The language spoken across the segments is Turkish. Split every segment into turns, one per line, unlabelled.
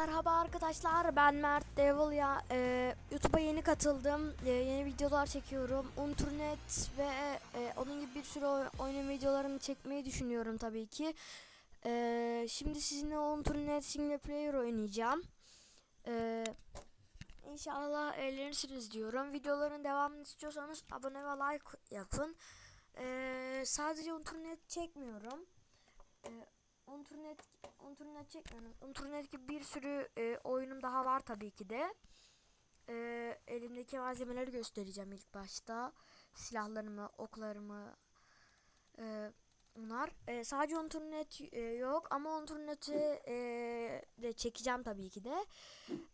Merhaba arkadaşlar ben Mert Devil. Ya Ee, YouTube'a yeni katıldım Ee, yeni videolar çekiyorum. Unturnet ve e, onun gibi bir sürü oy- oyun videolarını çekmeyi düşünüyorum tabii ki. Ee, Şimdi sizinle Unturnet single player oynayacağım. Ee, İnşallah eğlenirsiniz diyorum. Videoların devamını istiyorsanız abone ve like yapın. Ee, Sadece Unturnet çekmiyorum. Ee, Unturnet Unturnet çekmiyorum. Unturnet gibi bir sürü e, oyunum daha var tabii ki de. E, elimdeki malzemeleri göstereceğim ilk başta. Silahlarımı, oklarımı. E, bunlar. E, sadece Unturnet e, yok ama Unturnet'i e, de çekeceğim tabii ki de.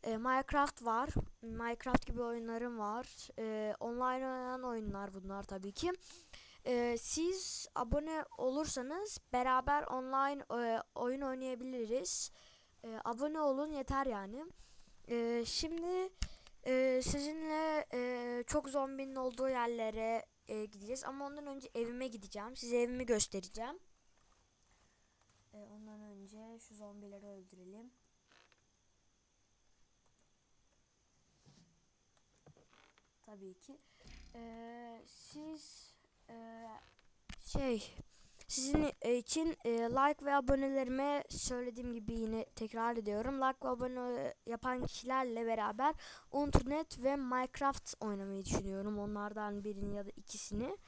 E, Minecraft var. Minecraft gibi oyunlarım var. E, online oynanan oyunlar bunlar tabii ki. Ee, siz abone olursanız beraber online e, oyun oynayabiliriz. Ee, abone olun yeter yani. Ee, şimdi e, sizinle e, çok zombinin olduğu yerlere e, gideceğiz ama ondan önce evime gideceğim. Size evimi göstereceğim. Ee, ondan önce şu zombileri öldürelim. Tabii ki. Ee, siz ee, şey sizin e, için e, like ve abonelerime söylediğim gibi yine tekrar ediyorum. Like ve abone yapan kişilerle beraber Unturnet ve Minecraft oynamayı düşünüyorum. Onlardan birini ya da ikisini.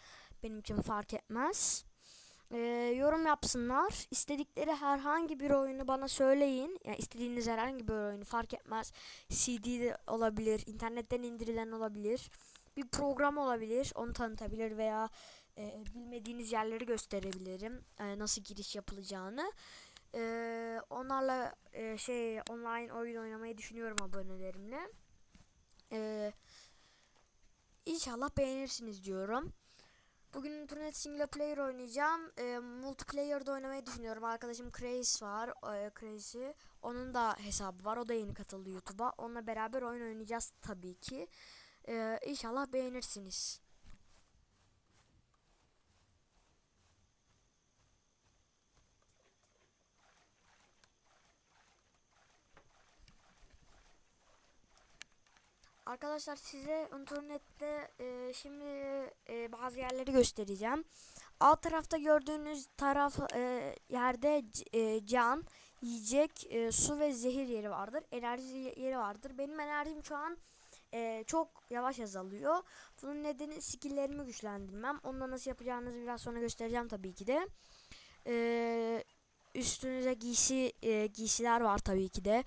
Benim için fark etmez. E, yorum yapsınlar. İstedikleri herhangi bir oyunu bana söyleyin. Yani istediğiniz herhangi bir oyunu fark etmez. CD de olabilir, internetten indirilen olabilir bir program olabilir. Onu tanıtabilir veya e, bilmediğiniz yerleri gösterebilirim. E, nasıl giriş yapılacağını. E, onlarla e, şey online oyun oynamayı düşünüyorum abonelerimle. E, inşallah beğenirsiniz diyorum. Bugün internet single player oynayacağım. E, multiplayer de oynamayı düşünüyorum. Arkadaşım Craze var. E, Crazy. Onun da hesabı var. O da yeni katıldı YouTube'a. Onunla beraber oyun oynayacağız tabii ki. Ee, inşallah beğenirsiniz. Arkadaşlar size internette e, şimdi e, bazı yerleri göstereceğim. Alt tarafta gördüğünüz taraf e, yerde e, can, yiyecek, e, su ve zehir yeri vardır. Enerji yeri vardır. Benim enerjim şu an e, çok yavaş azalıyor. Bunun nedeni skilllerimi güçlendirmem. Onu nasıl yapacağınızı biraz sonra göstereceğim tabii ki de. E, üstünüze giysi e, giysiler var tabii ki de.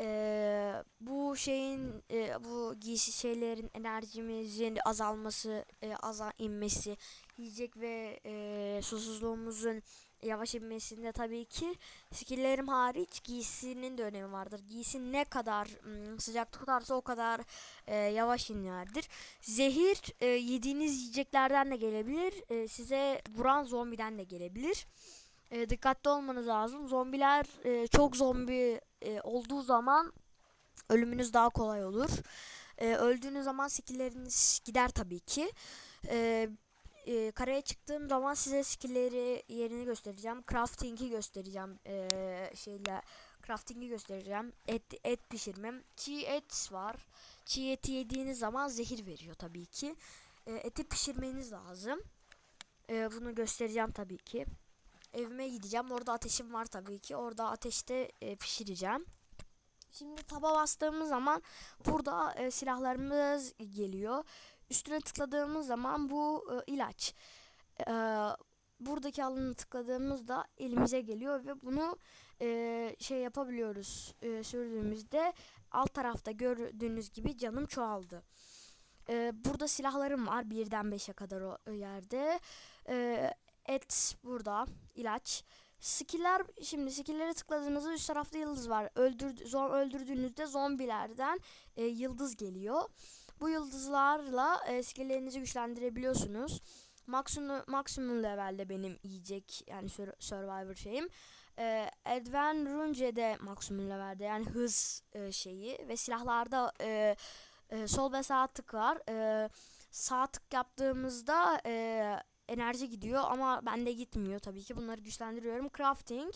E, bu şeyin e, bu giysi şeylerin enerjimizin azalması, e, aza inmesi, yiyecek ve e, susuzluğumuzun yavaş inmesinde tabii ki skillerim hariç giysinin de önemi vardır. Giysi ne kadar ım, sıcak tutarsa o kadar e, yavaş iner. Zehir e, yediğiniz yiyeceklerden de gelebilir. E, size vuran zombiden de gelebilir. E, dikkatli olmanız lazım. Zombiler e, çok zombi e, olduğu zaman ölümünüz daha kolay olur. E, öldüğünüz zaman skilleriniz gider tabii ki. E, e, karaya çıktığım zaman size skill'leri yerini göstereceğim. Crafting'i göstereceğim. E, şeyle crafting'i göstereceğim. Et et pişirmem. Çiğ et var. Çiğ eti yediğiniz zaman zehir veriyor tabii ki. E, eti pişirmeniz lazım. E, bunu göstereceğim tabii ki. Evime gideceğim. Orada ateşim var tabii ki. Orada ateşte e, pişireceğim. Şimdi taba bastığımız zaman burada e, silahlarımız geliyor. Üstüne tıkladığımız zaman bu e, ilaç. E, buradaki alanı tıkladığımızda elimize geliyor ve bunu e, şey yapabiliyoruz. E, sürdüğümüzde alt tarafta gördüğünüz gibi canım çoğaldı. E, burada silahlarım var birden 5'e kadar o o yerde. E, et burada ilaç. Skiller şimdi skillere tıkladığınızda üst tarafta yıldız var. Öldür, zor, öldürdüğünüzde zombilerden e, yıldız geliyor. Bu yıldızlarla e, skilllerinizi güçlendirebiliyorsunuz. Maksimum maksimum levelde benim yiyecek yani sur- survivor şeyim. E, Advan Runge'de maksimum levelde yani hız e, şeyi ve silahlarda e, e, sol ve sağ tık var. E, sağ tık yaptığımızda e, enerji gidiyor ama bende gitmiyor tabii ki. Bunları güçlendiriyorum. Crafting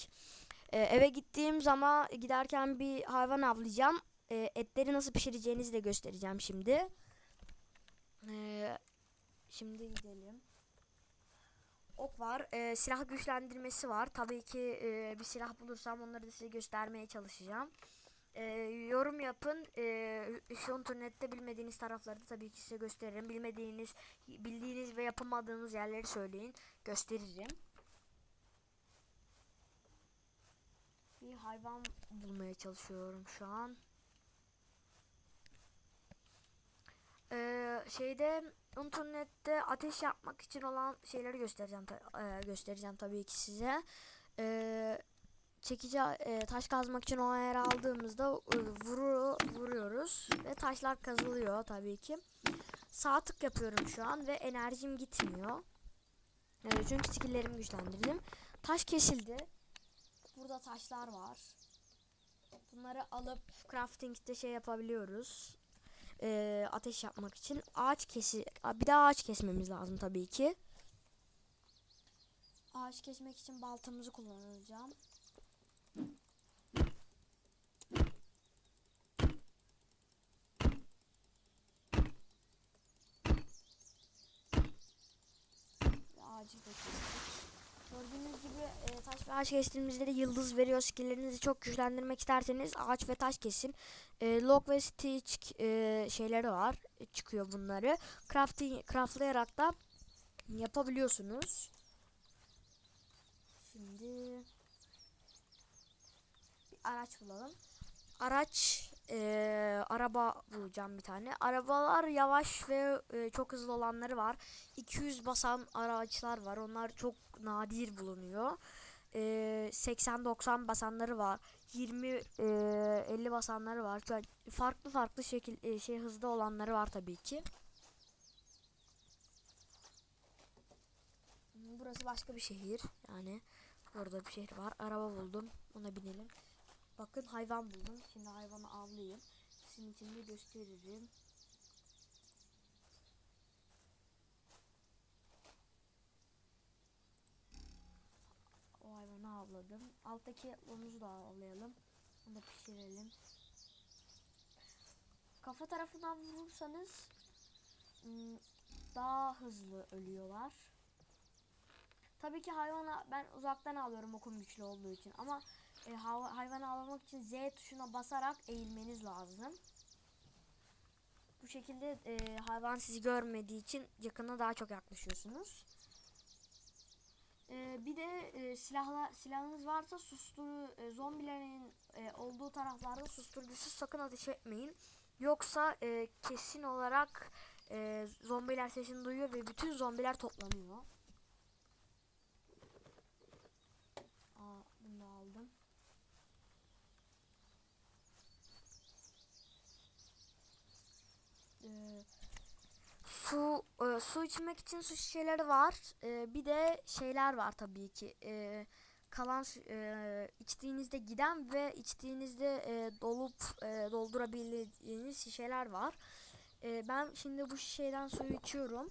E, eve gittiğim zaman giderken bir hayvan avlayacağım. E, etleri nasıl pişireceğinizi de göstereceğim şimdi. E, şimdi gidelim. Ok var. E, silah güçlendirmesi var. Tabii ki e, bir silah bulursam onları da size göstermeye çalışacağım. E, yorum yapın. E, şu internette bilmediğiniz tarafları da tabii ki size gösteririm. Bilmediğiniz, bildiğiniz ve yapamadığınız yerleri söyleyin. Gösteririm. Bir hayvan bulmaya çalışıyorum şu an. Ee, şeyde internette ateş yapmak için olan şeyleri göstereceğim e, göstereceğim tabii ki size. Ee, çekici e, taş kazmak için olan yere aldığımızda e, vuru, vuruyoruz ve taşlar kazılıyor tabii ki. Sağ tık yapıyorum şu an ve enerjim gitmiyor. E, çünkü skilllerimi güçlendirdim. Taş kesildi. Burada taşlar var. Bunları alıp crafting'de şey yapabiliyoruz. Ee, ateş yapmak için. Ağaç kesi bir daha ağaç kesmemiz lazım tabii ki. Ağaç kesmek için baltamızı kullanacağım. Ve Ağacı da kestik. Gördüğünüz gibi e, taş ve ağaç kestiğimizde de yıldız veriyor. Skilllerinizi çok güçlendirmek isterseniz ağaç ve taş kesin. E, log ve stitch e, şeyleri var. E, çıkıyor bunları. Crafting, craftlayarak da yapabiliyorsunuz. Şimdi bir araç bulalım. Araç e, araba bulacağım bir tane. Arabalar yavaş ve e, çok hızlı olanları var. 200 basan araçlar var. Onlar çok nadir bulunuyor. E, 80-90 basanları var. 20 e, 50 basanları var. Yani farklı farklı şekil e, şey hızda olanları var tabii ki. Burası başka bir şehir. Yani orada bir şehir var. Araba buldum. Ona binelim. Bakın hayvan buldum. Şimdi hayvanı avlayayım. Sizin için de gösteririm. O avladım. Alttaki omuzu da avlayalım. Onu da pişirelim. Kafa tarafından vurursanız ım, daha hızlı ölüyorlar. Tabii ki hayvana ben uzaktan alıyorum okum güçlü olduğu için ama e, hayvanı avlamak için Z tuşuna basarak eğilmeniz lazım. Bu şekilde e, hayvan sizi görmediği için yakına daha çok yaklaşıyorsunuz. E, bir de e, silahla silahınız varsa susturu e, zombilerin e, olduğu taraflarda susturucusuz sakın ateş etmeyin. Yoksa e, kesin olarak e, zombiler sesini duyuyor ve bütün zombiler toplanıyor. Aa, bunu aldım. Ee, su e, su içmek için su şişeleri var. Ee, bir de şeyler var tabii ki. Ee, kalan e, içtiğinizde giden ve içtiğinizde e, dolup e, doldurabildiğiniz şişeler var. Ee, ben şimdi bu şişeden suyu içiyorum.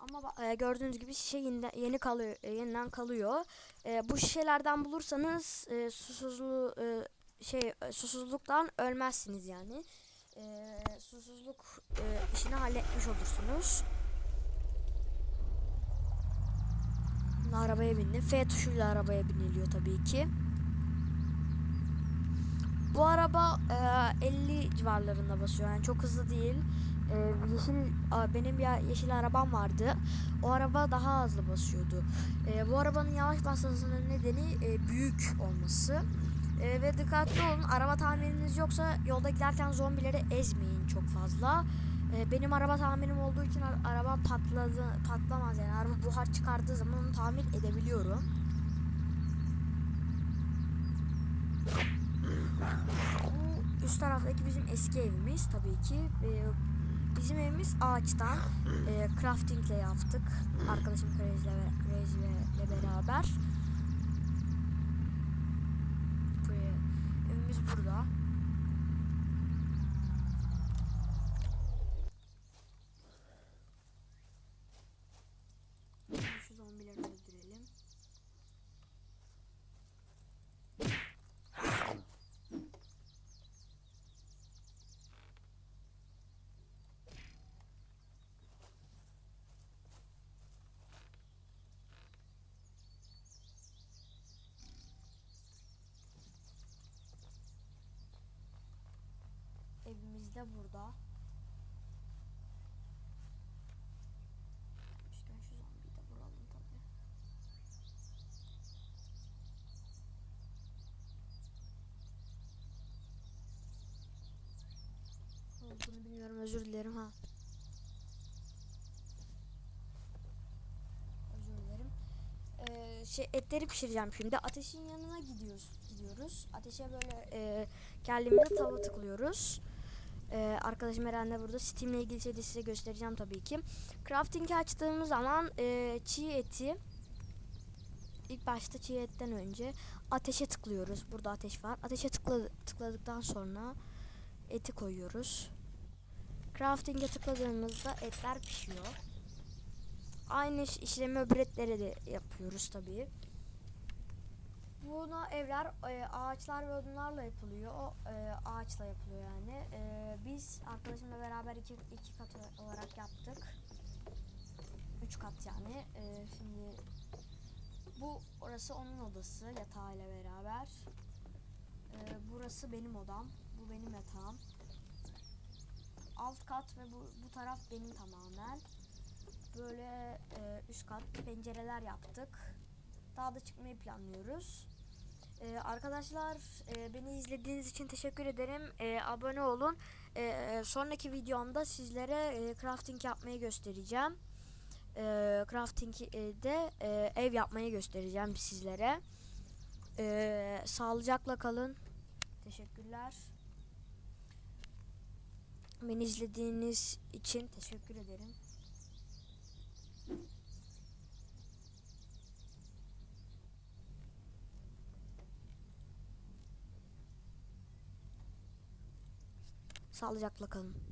Ama e, gördüğünüz gibi şişe yeniden, yeni kalıyor, e, yeniden kalıyor. E, bu şişelerden bulursanız e, susuzluğu e, şey e, susuzluktan ölmezsiniz yani. E, susuzluk e, işini halletmiş olursunuz. Şimdi arabaya bindim. F tuşuyla arabaya biniliyor tabii ki. Bu araba e, 50 civarlarında basıyor. Yani çok hızlı değil. E, yeşil benim bir yeşil arabam vardı. O araba daha hızlı basıyordu. E, bu arabanın yavaş basmasının nedeni e, büyük olması. E, ve dikkatli olun. Araba tamiriniz yoksa yolda giderken zombileri ezmeyin çok fazla. E, benim araba tamirim olduğu için ar- arabam patladı, patlamaz yani. Araba buhar çıkardığı zaman onu tamir edebiliyorum. Bu üst taraftaki bizim eski evimiz tabii ki. Ee, bizim evimiz ağaçtan e, craftingle yaptık. Arkadaşım Crazy ile beraber. Evimiz burada. Şu zombileri öldürelim. Evimiz de burada. Gelmişken şu zombiyi de vuralım tabii. Olduğunu bilmiyorum özür dilerim ha. Ee, şey etleri pişireceğim şimdi. Ateşin yanına gidiyoruz. Gidiyoruz. Ateşe böyle e, geldiğimizde tava tıklıyoruz. Ee, arkadaşım Eren burada. Steam ile ilgili şeyi size göstereceğim tabii ki. Crafting'i açtığımız zaman e, çiğ eti ilk başta çiğ etten önce ateşe tıklıyoruz. Burada ateş var. Ateşe tıkla, tıkladıktan sonra eti koyuyoruz. Crafting'e tıkladığımızda etler pişiyor. Aynı iş- işlemi öbür etlere de yapıyoruz tabii. Buna evler e, ağaçlar ve odunlarla yapılıyor. O e, ağaçla yapılıyor yani. E, biz arkadaşımla beraber iki, iki kat olarak yaptık. Üç kat yani. Şimdi bu orası onun odası yatağıyla beraber. Burası benim odam. Bu benim yatağım. Alt kat ve bu, bu taraf benim tamamen. Böyle e, üst kat pencereler yaptık. Daha da çıkmayı planlıyoruz. Ee, arkadaşlar e, beni izlediğiniz için teşekkür ederim. Ee, abone olun. Ee, sonraki videomda sizlere e, crafting yapmayı göstereceğim. Ee, e, de e, ev yapmayı göstereceğim sizlere. Ee, sağlıcakla kalın. Teşekkürler. Beni izlediğiniz için teşekkür ederim. Sağlıcakla kalın.